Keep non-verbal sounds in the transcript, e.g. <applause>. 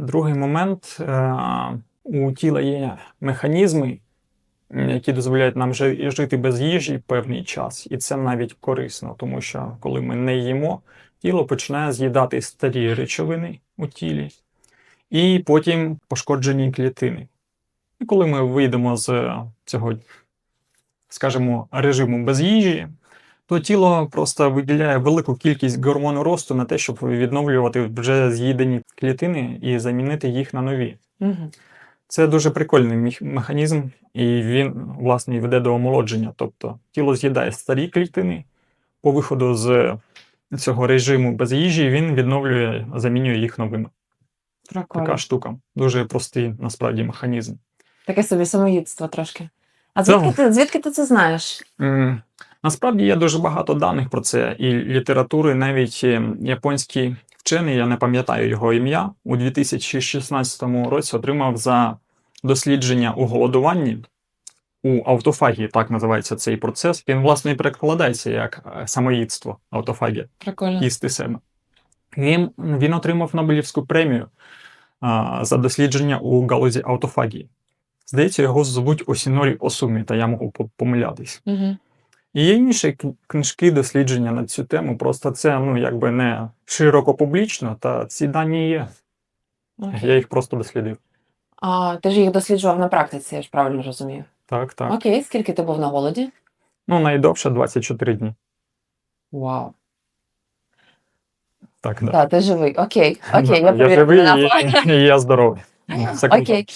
Другий момент е, у тіла є механізми, які дозволяють нам жити без їжі певний час, і це навіть корисно, тому що коли ми не їмо, тіло починає з'їдати старі речовини у тілі, і потім пошкоджені клітини. І коли ми вийдемо з цього, скажімо, режиму без їжі, то тіло просто виділяє велику кількість гормону росту на те, щоб відновлювати вже з'їдені клітини і замінити їх на нові. Угу. Це дуже прикольний механізм, і він, власне, веде до омолодження. Тобто тіло з'їдає старі клітини, по виходу з цього режиму без їжі він відновлює, замінює їх новими. Прикольно. Така штука. Дуже простий насправді механізм. Таке собі самоїдство трошки. А звідки ти, звідки ти це знаєш? Насправді є дуже багато даних про це, і літератури, навіть е, японський вчений, я не пам'ятаю його ім'я, у 2016 році отримав за дослідження у голодуванні у автофагії, так називається цей процес. Він, власне, і перекладається як е, самоїдство, автофагія, Прикольно. їсти себе. Він, він отримав Нобелівську премію а, за дослідження у галузі автофагії. Здається, його звуть Осінорі Осумі, та я можу помилятись. Угу. І є інші книжки, дослідження на цю тему. Просто це ну якби не широко публічно, та ці дані є. Я їх просто дослідив. А ти ж їх досліджував на практиці, я ж правильно розумію. Так, так. Окей, скільки ти був на голоді? Ну, найдовше 24 дні. Вау. Так, да. Так, ти живий. Окей, <laughs> окей, я я живий і, і я здоровий. <laughs> Круто. Окей.